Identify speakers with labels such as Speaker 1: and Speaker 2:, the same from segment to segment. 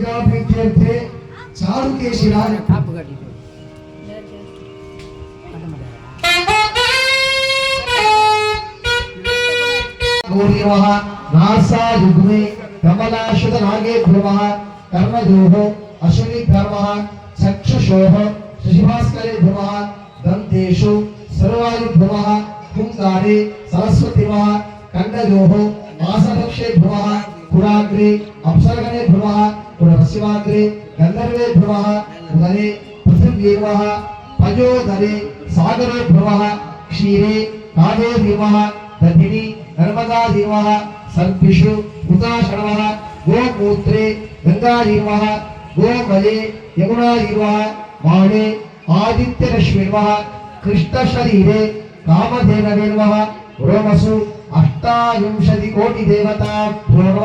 Speaker 1: शिरा भी
Speaker 2: थे। चारू के शिरा
Speaker 1: गोरी దిగాపి చేర్చే చారు కేసిరా गौरीवः नासायुग्मे कमलाशुतनागेभ्यवः कर्मजोः अश्विनीभ्यर्मः चक्षुषोः शशिभास्करेभ्यवः दन्तेषु सर्वायुभ्यवः पुङ्गारे सरस्वतिवः कण्डजोः मासभक्षेभ्यवः कुराग्रे अप्सरगणेभ्यवः పునరశివాగ్రే గంధర్వే భ్రువ ఉదరే పృథివ్యేవ పయోదరే సాగరే భ్రువ క్షీరే కాదే ధీమ దధిని నర్మదా ధీమ సర్పిషు ఉతాషణవ గోమూత్రే గంగాధీమ గోమలే యమునాధీమ వాడే ఆదిత్యరశ్మిర్వ కృష్ణశరీరే కామధేనవేర్వ రోమసు అష్టావింశతి కోటి దేవతా పూర్వ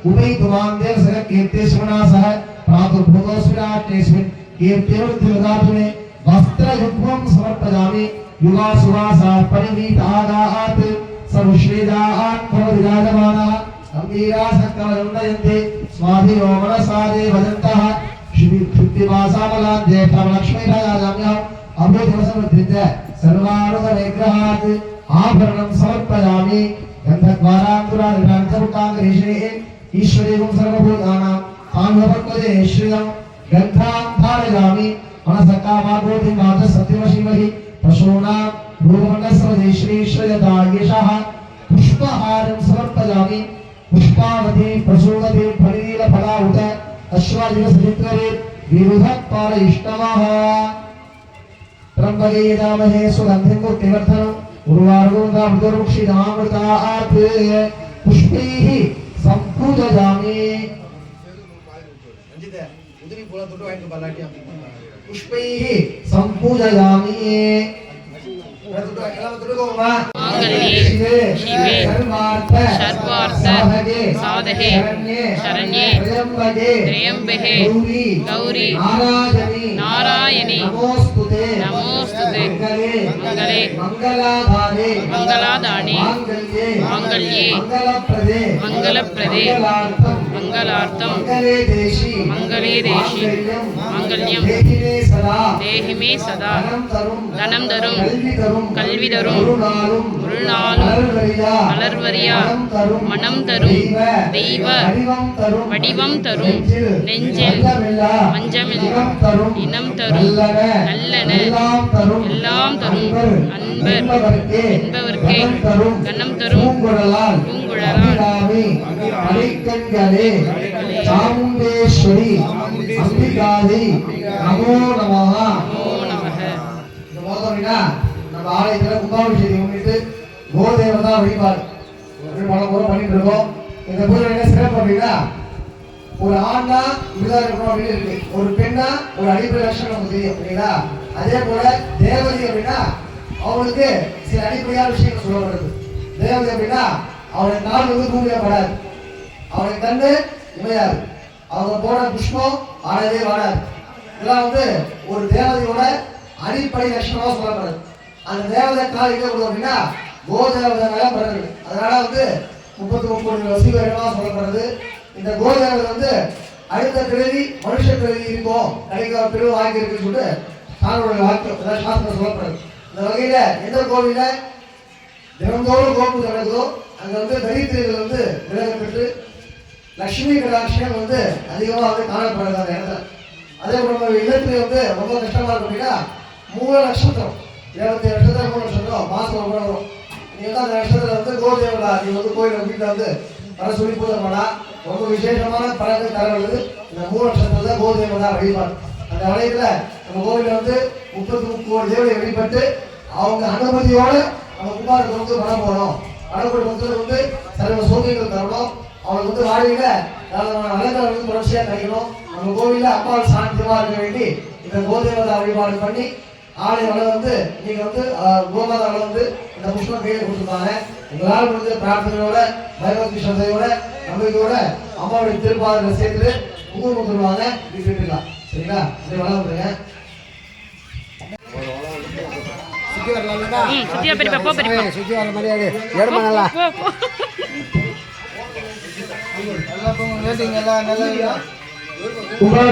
Speaker 1: समर्पयामि उभयतुमां देवसः कीर्ते श्रवणा सह प्रातुर्भूतोऽस्मिनाट्येऽस्मिन् कीर्तिर्वृद्धिर्दातुमे वस्त्रयुग्मं समर्पयामि युगासुवासा परिणीतागात् समुश्रीदात् भवविराजमानः गम्भीरासक्तमरुन्दयन्ते स्वाधिनो मनसादे भजन्तः शुद्धिवासामलान् ज्येष्ठलक्ष्मीराजाम्यहम् अमृतवसमृद्धिञ्च सर्वानुगविग्रहात् आभरणं समर्पयामि गन्धद्वारान्तुरादिनान्तमुकाङ्गरीश्रेः ईश्वरेवं सर्वभूतानां तान् भवत्पदे श्रियं धारयामि। मनसकामार्गोति वाच सत्यमशीमहि पशूनां भूमण्डस्वदे श्रीश्रयता यशः समर्पयामि। पुष्पावधि प्रसूनति फलिनीलफला उत अश्वादिवसचित्रवे विरुधत्पारयिष्टवः त्र्यम्बके यदामहे सुगन्धिं मुक्तिवर्धनम् उर्वारुगुन्दामृतवृक्षिणामृतात् पुष्पैः सम्पूजयामि पुष्पैः सम्पूजयामि
Speaker 3: माङ्गल्ये शिवे கல்யே
Speaker 1: சிவே
Speaker 3: சர்வார்த்த
Speaker 1: சாதகே.
Speaker 3: சரண்யே.
Speaker 1: திரியம்பகே.
Speaker 3: கௌரி.
Speaker 1: நாராயணி. நமோஸ்துதே.
Speaker 3: மங்களே. மங்களாதானே.
Speaker 1: மாங்கல்யே.
Speaker 3: மங்களப்பிரதே.
Speaker 1: மங்களார்த்தம். மங்களே தேசி.
Speaker 3: மாங்கல்யம். தேஹிமே சதா.
Speaker 1: தனம் தரும். கல்வி தரும். ஒரு நாளும் மலர்வரியா மனம் தரும் தெய்வ. வடிவம் தரும்
Speaker 3: நெஞ்சில்
Speaker 1: வஞ்சமில்லா இனம் தரும் நல்லன. எல்லாம் தரும் அன்பர். என்பவர்க்கே கனம் தரும் பூங்குழலால். அடிக்கண்களே. சாமுண்டேஸ்வரி. அம்பிகாதி நமோ நமஹ.
Speaker 3: நமோ நமக
Speaker 1: இந்த மோதம் அப்படின்னா நம்ம ஆலயத்துல கும்பாபிஷேகம் கோதேவர் தான் வழிபாடு. அப்படி பல முறை பண்ணிட்டு இருக்கோம். இந்த பூஜை என்ன சிறப்பு அப்படின்னா ஒரு ஆண்னா இப்படிதான் இருக்கணும் அப்படின்னு இருக்கு. ஒரு பெண்ணா ஒரு அடிப்படை லட்சணம் நமக்கு தெரியும் அப்படிங்களா அதே போல தேவதை அப்படின்னா அவங்களுக்கு சில அடிப்படையான விஷயங்கள் சொல்லப்படுது. தேவதை அப்படின்னா அவனுடைய நாள் வந்து பூமியில படாது அவனுடைய கண்ணு இமையாது. அவங்க போன புஷ்பம் ஆடவே வாடாது. இதெல்லாம் வந்து ஒரு தேவதையோட அடிப்படை லட்சணமாக சொல்லப்படுது. அந்த தேவதை கால் அப்படின்னா கோதேவதை விதங்களாக பிறந்தது. அதனால வந்து முப்பத்தி ஒன்பது வசீகரமாக சொல்லப்படுறது. இந்த கோதேவதை வந்து அடுத்த பிறவி மனுஷ பிறவி இருக்கும் கிடைக்கிற பிறகு வாங்கி இருக்குன்னு சொல்லிட்டு சாரோட வாக்கியம் அதாவது சாஸ்திரம் சொல்லப்படுது. இந்த வகையில் எந்த கோவில தினந்தோறும் கோபுரம் நடக்குதோ அங்கே வந்து தரித்திரங்கள் வந்து விலக பெற்று லட்சுமி கடாட்சியம் வந்து அதிகமாக வந்து காணப்படுறது அந்த இடத்துல. அதே போல நம்ம இல்லத்துல வந்து ரொம்ப கஷ்டமாக இருக்கும் அப்படின்னா மூணு நட்சத்திரம். இருபத்தி ஏழு மூணு நட்சத்திரம் மாதம் ரொம்ப வரும் நீ வந்து அந்த நட்சத்திரத்துல வந்து கோதேவலா வந்து கோயில் வீட்டில் வந்து வர சொல்லி பூஜை ரொம்ப விசேஷமான பலன்கள் தரவது இந்த மூணு நட்சத்திரத்தில் கோதேவலா வழிபாடு. அந்த வளையத்தில் நம்ம கோவிலில் வந்து முப்பத்தி முப்பது தேவையை வழிபட்டு அவங்க அனுமதியோடு நம்ம குமாரத்தை வந்து பணம் போகணும் பணம் கொடுக்கறது வந்து சர்வ சோதனைகள் தரணும். அவங்களுக்கு வந்து வாழையில் நல்ல அலங்காரம் வந்து தொடர்ச்சியாக கிடைக்கணும் நம்ம கோவிலில் அப்பா சாந்தியமாக இருக்க வேண்டி இந்த கோதேவதா வழிபாடு பண்ணி ஆலய வள வந்து நீங்க வந்து கோமாதா வள வந்து இந்த புஷ்பம் கையில் கொடுத்துருப்பாங்க உங்களால் முடிஞ்ச பிரார்த்தனையோட பயபக்தி சந்தையோட நம்பிக்கையோட அம்மாவுடைய திருப்பாதங்களை சேர்த்து குங்குமம் கொடுத்துருவாங்க இப்படி விட்டுக்கலாம் சரிங்களா? இப்படி வளம் விட்டுருங்க
Speaker 2: சுத்தி
Speaker 3: பெரியப்பா போ பெரியப்பா.
Speaker 2: சுத்தி வர மாதிரியாது எடுமா நல்லா.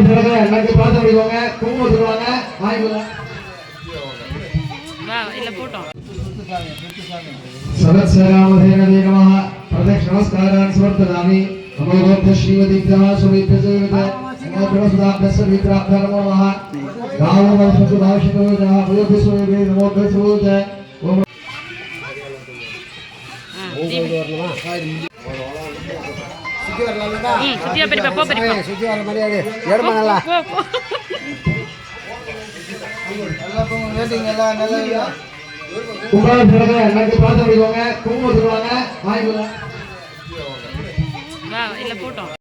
Speaker 1: பிறகு எனக்கு குங்குமம் வாங்கிக்கோங்க.
Speaker 3: இல்ல போட்டோம்.
Speaker 1: சரஸ்வராமதேனதே நம பிரதக்ஷ நமஸ்காரான் சமர்த்ததாமி நமோ கோப்த ஸ்ரீமதி கிரமா சுமித்த சுமித்த
Speaker 3: நமோ பிரமசுதாப்த
Speaker 2: சுமித்ராப்த சுத்தி
Speaker 3: வரலாம்
Speaker 2: சுத்தி வர மரியாதை.
Speaker 3: போ
Speaker 2: எல்லாம்
Speaker 1: பிறகு எனக்கு பிரார்த்தனை பண்ணிக்கோங்க குங்குமம் கொடுத்துருவாங்க
Speaker 3: போட்டோம்